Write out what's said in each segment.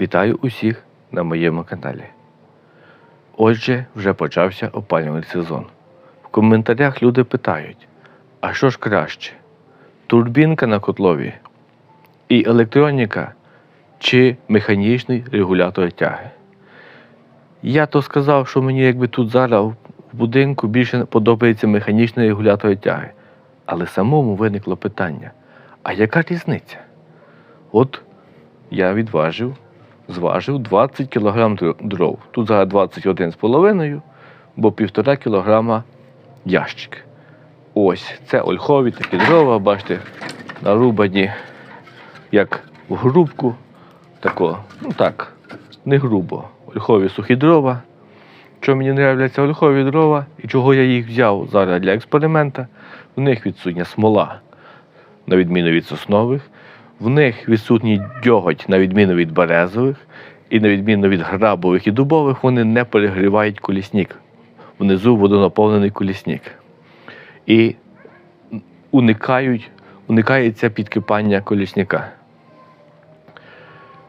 Вітаю усіх на моєму каналі. Отже, вже почався опалювальний сезон. В коментарях люди питають: а що ж краще? Турбінка на котлові і електроніка чи механічний регулятор тяги? Я то сказав, що мені якби тут зараз в будинку більше подобається механічний регулятор тяги. Але самому виникло питання: а яка різниця? От я відважив, зважив 20 кг дров. Тут зараз 21,5, бо 1,5 кг ящик. Ось це ольхові такі дрова, бачите, нарубані як в грубку. Тако, ну так, не грубо. Ольхові сухі дрова. Що мені подобаються ольхові дрова і чого я їх взяв зараз для експеримента, в них відсутня смола, на відміну від соснових. В них відсутній дьоготь, на відміну від березових, і на відміну від грабових і дубових, вони не перегрівають колісник. Внизу водонаповнений колісник. І уникають, уникається підкипання колісника.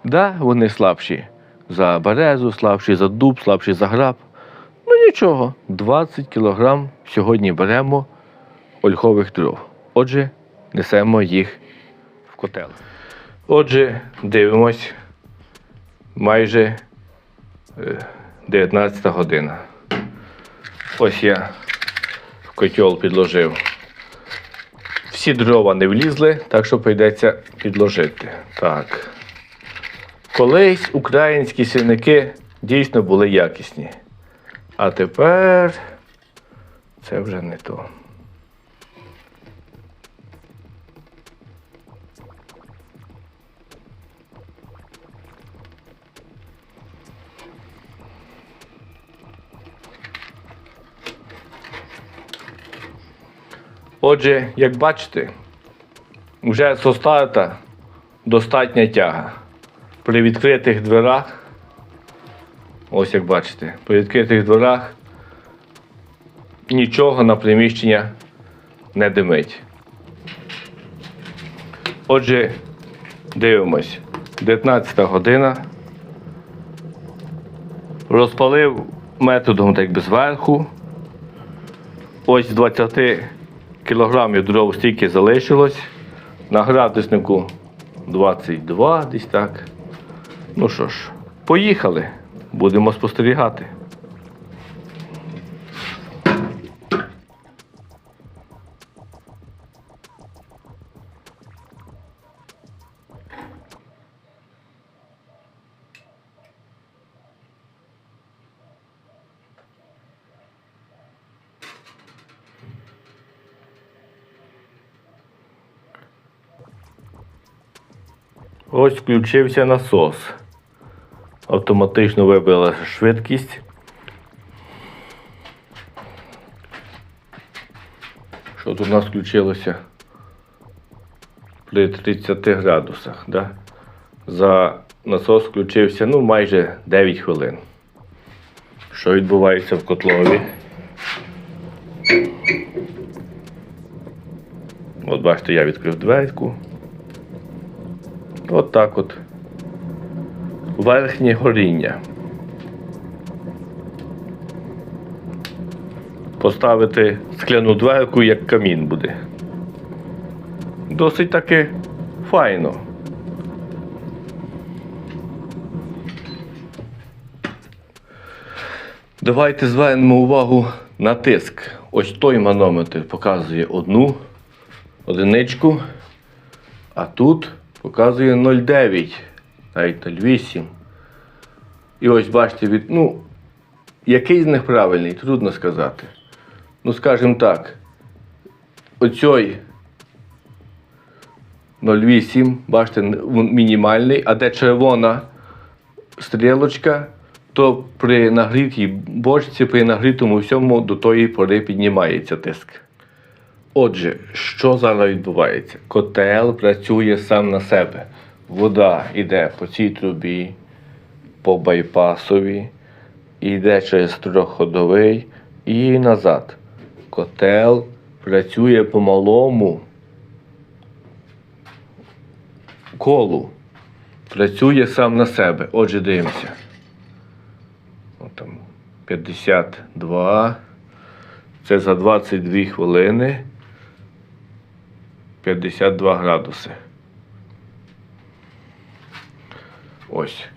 Да, вони слабші за березу, слабші за дуб, слабші за граб. Ну нічого, 20 кг сьогодні беремо ольхових дров. Отже, несемо їх котел. Отже, дивимось. Майже е, 19 година. Ось я в котел підложив. Всі дрова не влізли, так що прийдеться підложити. Так. Колись українські сірники дійсно були якісні. А тепер це вже не то. Отже, як бачите, вже со старта достатня тяга. При відкритих дверах, ось як бачите, при відкритих дверах нічого на приміщення не димить. Отже, дивимось. 19 година. Розпалив методом так би зверху. Ось з 20 кілограмів дров стільки залишилось. На градуснику 22 десь так. Ну що ж, поїхали. Будемо спостерігати. Ось включився насос. Автоматично вибрала швидкість. Що тут у нас включилося? При 30 градусах. Да? За насос включився ну, майже 9 хвилин. Що відбувається в котлові? От бачите, я відкрив дверку. От так от. Верхнє горіння. Поставити скляну дверку, як камін буде. Досить таки файно. Давайте звернемо увагу на тиск. Ось той манометр показує одну одиничку, а тут показує 0,9, навіть 0,8. І ось бачите, від, ну, який з них правильний, трудно сказати. Ну, скажімо так, оцей 0,8, бачите, мінімальний, а де червона стрілочка, то при нагрітій бочці, при нагрітому всьому до тої пори піднімається тиск. Отже, що зараз відбувається? Котел працює сам на себе. Вода йде по цій трубі, по байпасові, йде через трьохходовий і назад. Котел працює по малому колу. працює сам на себе. Отже, дивимося. От там 52. Це за 22 хвилини 52 градуси. Ось.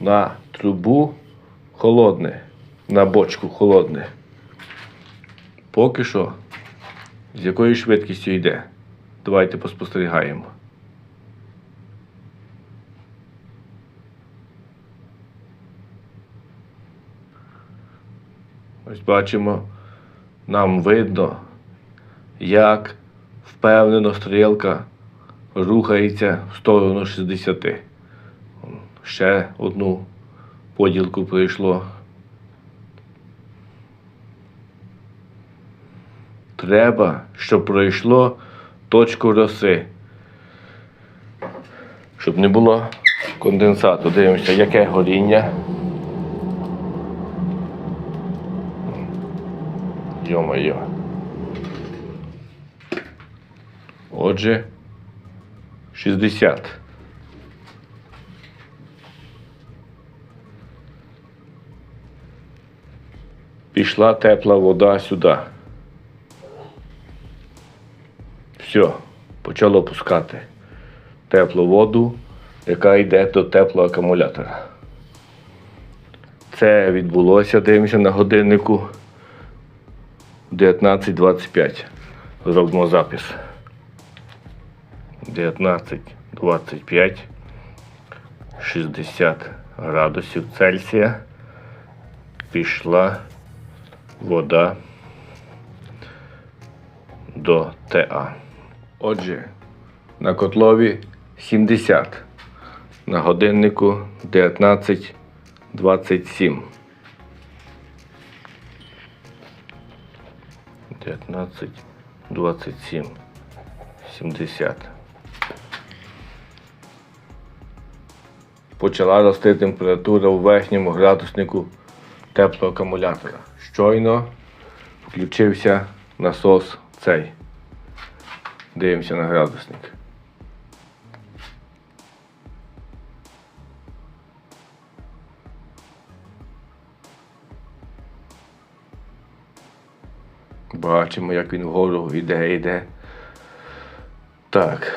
На трубу холодне, на бочку холодне. Поки що, з якою швидкістю йде. Давайте поспостерігаємо. Ось бачимо, нам видно, як впевнено стрілка рухається в сторону 60. Ще одну поділку пройшло. Треба, щоб пройшло точку роси. Щоб не було конденсату. Дивимося, яке горіння. Йо-моє. Отже, 60. Пішла тепла вода сюди. Все, почало пускати теплу воду, яка йде до теплого акумулятора. Це відбулося, дивимося на годиннику 19.25. Зробимо запис. 19.25. 60 градусів Цельсія. Пішла вода до ТА. Отже, на котлові 70. На годиннику 19.27. 19, 27, 70. Почала рости температура у верхньому градуснику теплого акумулятора. Щойно включився насос цей. Дивимося на градусник. Бачимо, як він вгору йде, йде. Так,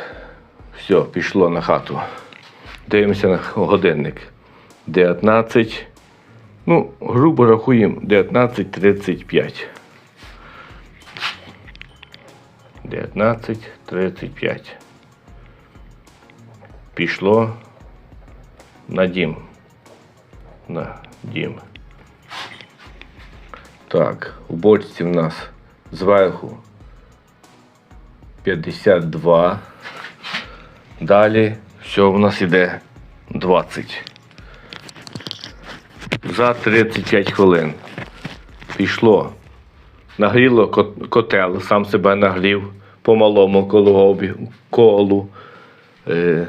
все, пішло на хату. Дивимося на годинник. 19. Ну, грубо рахуємо, 19.35. 19.35. Пішло на дім. На дім. Так, у бочці в нас зверху 52. Далі все в нас іде 20. За 35 хвилин. Пішло. Нагріло котел, сам себе нагрів по малому колу. Е,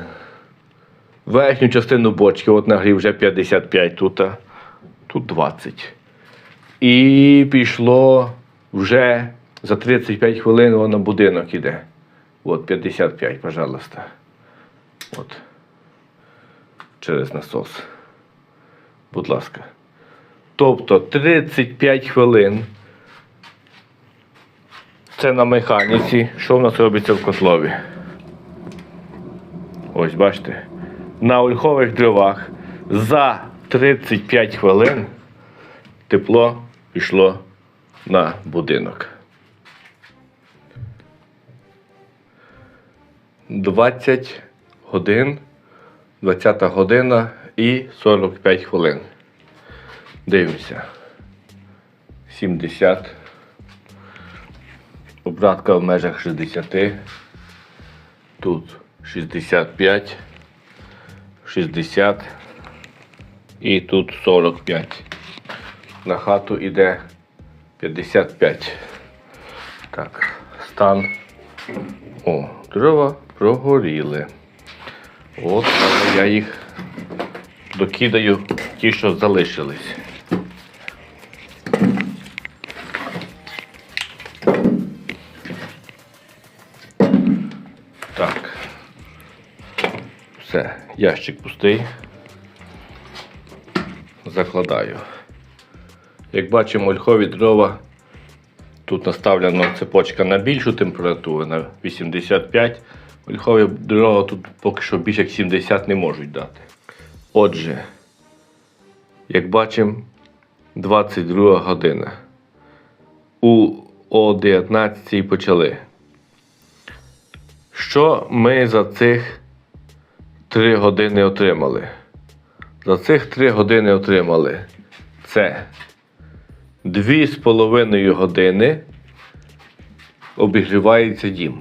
верхню частину бочки от нагрів вже 55 тут, тут 20. І пішло вже за 35 хвилин воно на будинок іде. От 55, пожалуйста. От. Через насос. Будь ласка. Тобто 35 хвилин. Це на механіці. Що в нас робиться в котлові? Ось бачите. На ольхових дровах за 35 хвилин тепло пішло на будинок. 20 годин, 20 година і 45 хвилин. Дивимося. 70. Обратка в межах 60. Тут 65, 60 і тут 45. На хату йде 55. Так, стан. О, дрова прогоріли. От, я їх докидаю ті, що залишились. Так. Все, ящик пустий. Закладаю. Як бачимо, ольхові дрова. Тут наставлена цепочка на більшу температуру, на 85. Ольхові дрова тут поки що більше як 70 не можуть дати. Отже, як бачимо, 22 година. У о 19 почали. Що ми за цих 3 години отримали? За цих 3 години отримали це 2,5 години обігрівається дім.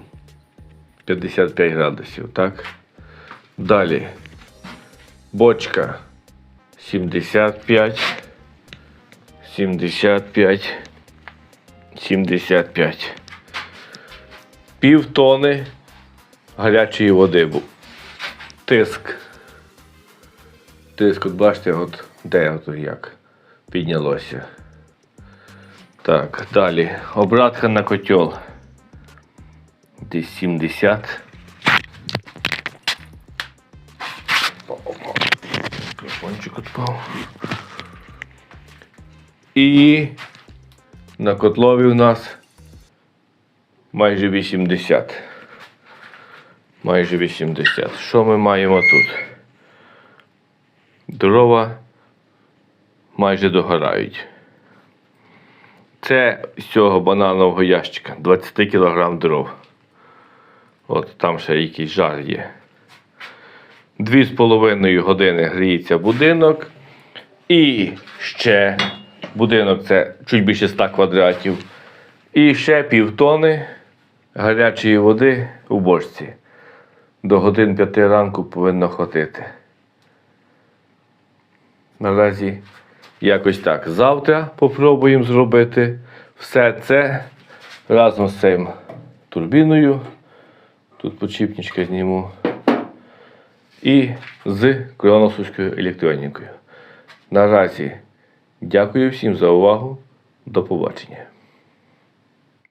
55 градусів, так? Далі. Бочка 75, 75, 75. Пів тони гарячої води був. Тиск. Тиск, от бачите, от де от як піднялося. Так, далі. Обратка на котел. Десь 70. Мікрофончик відпав. І на котлові у нас майже 80. Майже 80. Що ми маємо тут? Дрова майже догорають. Це з цього бананового ящика 20 кг дров. От там ще якийсь жар є. Дві з половиною години гріється будинок. І ще будинок це чуть більше 100 квадратів. І ще півтони гарячої води у бочці. До годин 5 ранку повинно хватити. Наразі якось так. Завтра попробуємо зробити все це разом з цим турбіною. Тут почіпничка зніму. І з кроносовською електронікою. Наразі дякую всім за увагу. До побачення.